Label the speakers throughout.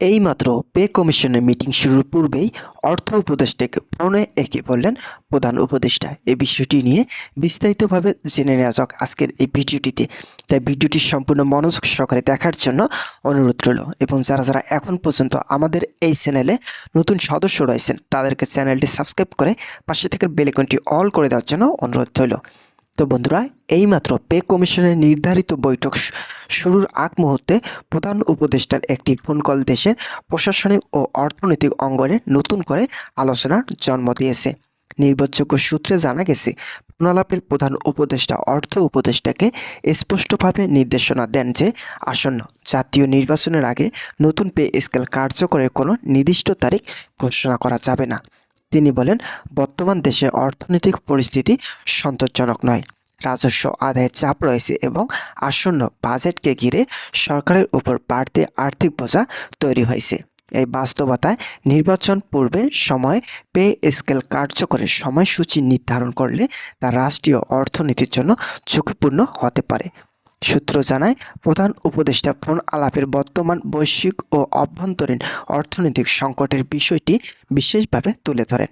Speaker 1: এইমাত্র পে কমিশনের মিটিং শুরুর পূর্বেই অর্থ উপদেষ্টাকে প্রণয় একে বললেন প্রধান উপদেষ্টা। এই বিষয়টি নিয়ে বিস্তারিতভাবে জেনে নেওয়া যাক আজকের এই ভিডিওটিতে। তাই ভিডিওটি সম্পূর্ণ মনোযোগ সহকারে দেখার জন্য অনুরোধ রইল এবং যারা যারা এখন পর্যন্ত আমাদের এই চ্যানেলে নতুন সদস্য রয়েছেন, তাদেরকে চ্যানেলটি সাবস্ক্রাইব করে পাশে থেকে বেলেকনটি অল করে দেওয়ার জন্য অনুরোধ রইল। তো বন্ধুরা, এইমাত্র পে কমিশনের নির্ধারিত বৈঠক শুরুর আগ মুহূর্তে প্রধান উপদেষ্টার একটি ফোন কল দেশের প্রশাসনিক ও অর্থনৈতিক অঙ্গনে নতুন করে আলোচনার জন্ম দিয়েছে। নির্ভরযোগ্য সূত্রে জানা গেছে প্রণালাপের প্রধান উপদেষ্টা, অর্থ উপদেষ্টাকে স্পষ্টভাবে নির্দেশনা দেন যে, আসন্ন জাতীয় নির্বাচনের আগে নতুন পে স্কেল কার্যকরের কোনো নির্দিষ্ট তারিখ ঘোষণা করা যাবে না। তিনি বলেন, বর্তমান দেশে অর্থনৈতিক পরিস্থিতি সন্তোষজনক নয়। রাজস্ব আদায়ের চাপ রয়েছে এবং আসন্ন বাজেটকে ঘিরে সরকারের উপর বাড়তি আর্থিক বোঝা তৈরি হয়েছে। এই বাস্তবতায় নির্বাচন পূর্বে সময় পে স্কেল কার্যকরের সময়সূচি নির্ধারণ করলে তা রাষ্ট্রীয় অর্থনীতির জন্য ঝুঁকিপূর্ণ হতে পারে। সূত্র জানায়, প্রধান উপদেষ্টা ফোন আলাপের বর্তমান বৈশ্বিক ও অভ্যন্তরীণ অর্থনৈতিক সংকটের বিষয়টি বিশেষভাবে তুলে ধরেন।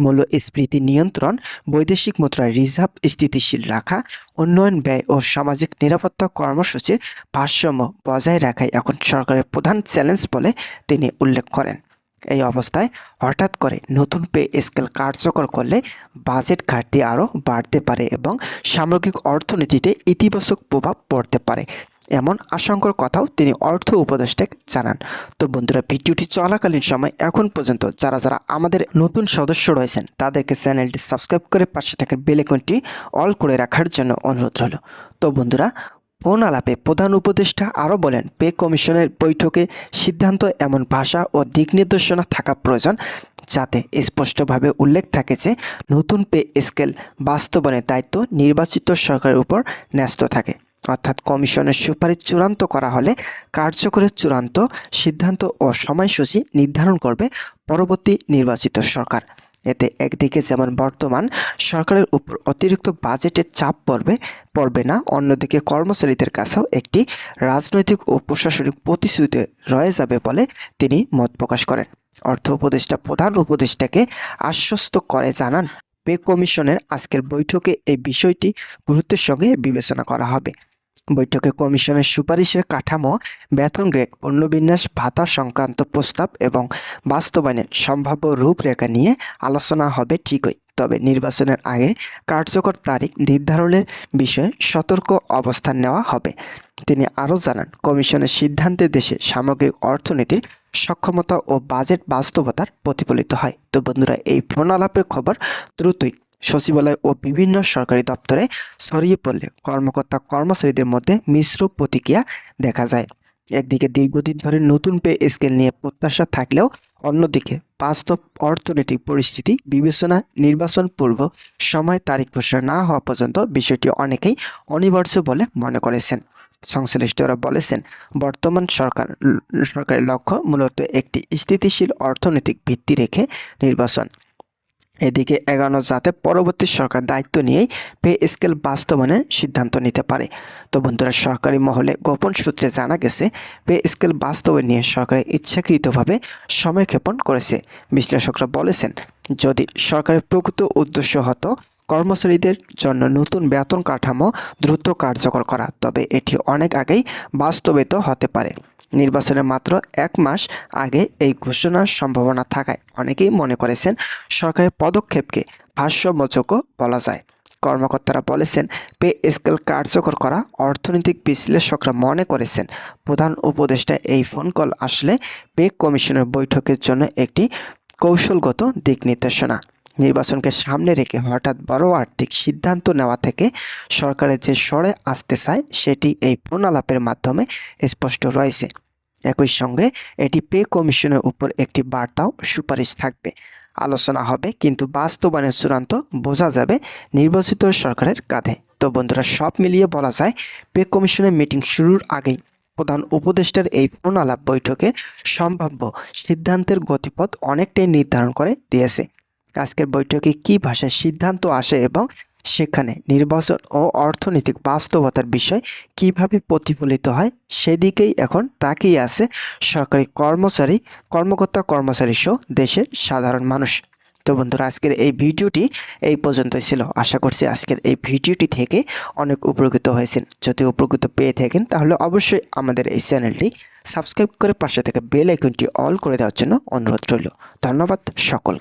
Speaker 1: মূল্যস্ফীতি নিয়ন্ত্রণ, বৈদেশিক মুদ্রার রিজার্ভ স্থিতিশীল রাখা, উন্নয়ন ব্যয় ও সামাজিক নিরাপত্তা কর্মসূচির ভারসাম্য বজায় রাখাই এখন সরকারের প্রধান চ্যালেঞ্জ বলে তিনি উল্লেখ করেন। এই অবস্থায় হঠাৎ করে নতুন পে স্কেল কার্যকর করলে বাজেট ঘাটতি আরও বাড়তে পারে এবং সামগ্রিক অর্থনীতিতে ইতিবাচক প্রভাব পড়তে পারে। এমন আশঙ্কার কথাও তিনি অর্থ উপদেষ্টাকে জানান। তো বন্ধুরা, ভিডিওটি চলাকালীন সময় এখন পর্যন্ত যারা যারা আমাদের নতুন সদস্য রয়েছেন, তাদেরকে চ্যানেলটি সাবস্ক্রাইব করে পাশে থাকা বেলেকনটি অল করে রাখার জন্য অনুরোধ রইল। তো বন্ধুরা ফোন আলাপে প্রধান উপদেষ্টা আরও বলেন, পে কমিশনের বৈঠকে সিদ্ধান্ত এমন ভাষা ও দিক নির্দেশনা থাকা প্রয়োজন যাতে স্পষ্টভাবে উল্লেখ থাকে যে নতুন পে স্কেল বাস্তবায়নের দায়িত্ব নির্বাচিত সরকারের উপর ন্যস্ত থাকে। অর্থাৎ কমিশনের সুপারিশ চূড়ান্ত করা হলে কার্যকরের চূড়ান্ত সিদ্ধান্ত ও সময়সূচি নির্ধারণ করবে পরবর্তী নির্বাচিত সরকার। এতে একদিকে যেমন বর্তমান সরকারের উপর অতিরিক্ত বাজেটের চাপ পড়বে পড়বে না, অন্যদিকে কর্মচারীদের কাছেও একটি রাজনৈতিক ও প্রশাসনিক প্রতিশ্রুতি রয়ে যাবে বলে তিনি মত প্রকাশ করেন। অর্থ উপদেষ্টা, প্রধান উপদেষ্টাকে আশ্বস্ত করে জানান, পে কমিশনের আজকের বৈঠকে এই বিষয়টি গুরুত্বের সঙ্গে বিবেচনা করা হবে। বৈঠকে কমিশনের সুপারিশের কাঠামো, বেতন গ্রেড, পণ্যবিন্যাস, ভাতা সংক্রান্ত প্রস্তাব এবং বাস্তবায়নের সম্ভাব্য রূপরেখা নিয়ে আলোচনা হবে ঠিকই। তবে নির্বাচনের আগে কার্যকর তারিখ নির্ধারণের বিষয়ে সতর্ক অবস্থান নেওয়া হবে। তিনি আরও জানান, কমিশনের সিদ্ধান্তে দেশে সামগ্রিক অর্থনীতির সক্ষমতা ও বাজেট বাস্তবতার প্রতিফলিত হয়। তো বন্ধুরা, এই ফোন আলাপের খবর দ্রুতই সচিবালয় ও বিভিন্ন সরকারি দপ্তরে ছড়িয়ে পড়লে কর্মকর্তা কর্মচারীদের মধ্যে মিশ্র প্রতিক্রিয়া দেখা যায়। একদিকে দীর্ঘদিন ধরে নতুন পে স্কেল নিয়ে প্রত্যাশা থাকলেও অন্যদিকে বাস্তব অর্থনৈতিক পরিস্থিতি, বিবেচনা, নির্বাচন পূর্ব সময় তারিখ ঘোষণা না হওয়া পর্যন্ত বিষয়টি অনেকেই অনিবার্য বলে মনে করেছেন। সংশ্লিষ্টরা বলেছেন, বর্তমান সরকার, সরকারের লক্ষ্য মূলত একটি স্থিতিশীল অর্থনৈতিক ভিত্তি রেখে নির্বাচন। এদিকে এগানো যাতে পরবর্তী সরকার দায়িত্ব নিয়েই পে স্কেল বাস্তবায়নের সিদ্ধান্ত নিতে পারে। তো বন্ধুরা, সরকারি মহলে গোপন সূত্রে জানা গেছে, পে স্কেল বাস্তবায়ন নিয়ে সরকার ইচ্ছাকৃতভাবে সময়ক্ষেপণ করেছে। বিশ্লেষকরা বলেছেন, যদি সরকারের প্রকৃত উদ্দেশ্য হতো কর্মচারীদের জন্য নতুন বেতন কাঠামো দ্রুত কার্যকর করা, তবে এটি অনেক আগেই বাস্তবিত হতে পারে। নির্বাচনের মাত্র এক মাস আগে এই ঘোষণার সম্ভাবনা থাকায় অনেকেই মনে করেছেন সরকারের পদক্ষেপকে ভাষ্যমোচকও বলা যায়। কর্মকর্তারা বলেছেন, পে স্কেল কার্যকর করা অর্থনৈতিক বিশ্লেষকরা মনে করেছেন, প্রধান উপদেষ্টা এই ফোন কল আসলে পে কমিশনের বৈঠকের জন্য একটি কৌশলগত দিক নির্দেশনা। নির্বাচনকে সামনে রেখে হঠাৎ বড় আর্থিক সিদ্ধান্ত নেওয়া থেকে সরকারের যে সরে আসতে চায়, সেটি এই ফোন আলাপের মাধ্যমে স্পষ্ট রয়েছে। একই সঙ্গে এটি পে কমিশনের উপর একটি বার্তাও সুপারিশ থাকবে। আলোচনা হবে, কিন্তু বাস্তবায়নের চূড়ান্ত বোঝা যাবে নির্বাচিত সরকারের কাঁধে। তো বন্ধুরা, সব মিলিয়ে বলা যায়, পে কমিশনের মিটিং শুরুর আগেই প্রধান উপদেষ্টার এই ফোন আলাপ বৈঠকে সম্ভাব্য সিদ্ধান্তের গতিপথ অনেকটাই নির্ধারণ করে দিয়েছে। আজকের বৈঠকে কী ভাষায় সিদ্ধান্ত আসে এবং সেখানে নির্বাচন ও অর্থনৈতিক বাস্তবতার বিষয় কীভাবে প্রতিফলিত হয়, সেদিকেই এখন তাকিয়ে আছে সরকারি কর্মচারী, কর্মকর্তা কর্মচারী সহ দেশের সাধারণ মানুষ। তো বন্ধুরা, আজকের এই ভিডিওটি এই পর্যন্তই ছিল। আশা করছি আজকের এই ভিডিওটি থেকে অনেক উপকৃত হয়েছেন। যদি উপকৃত পেয়ে থাকেন, তাহলে অবশ্যই আমাদের এই চ্যানেলটি সাবস্ক্রাইব করে পাশে থেকে বেল আইকনটি অল করে দেওয়ার জন্য অনুরোধ রইল। ধন্যবাদ সকল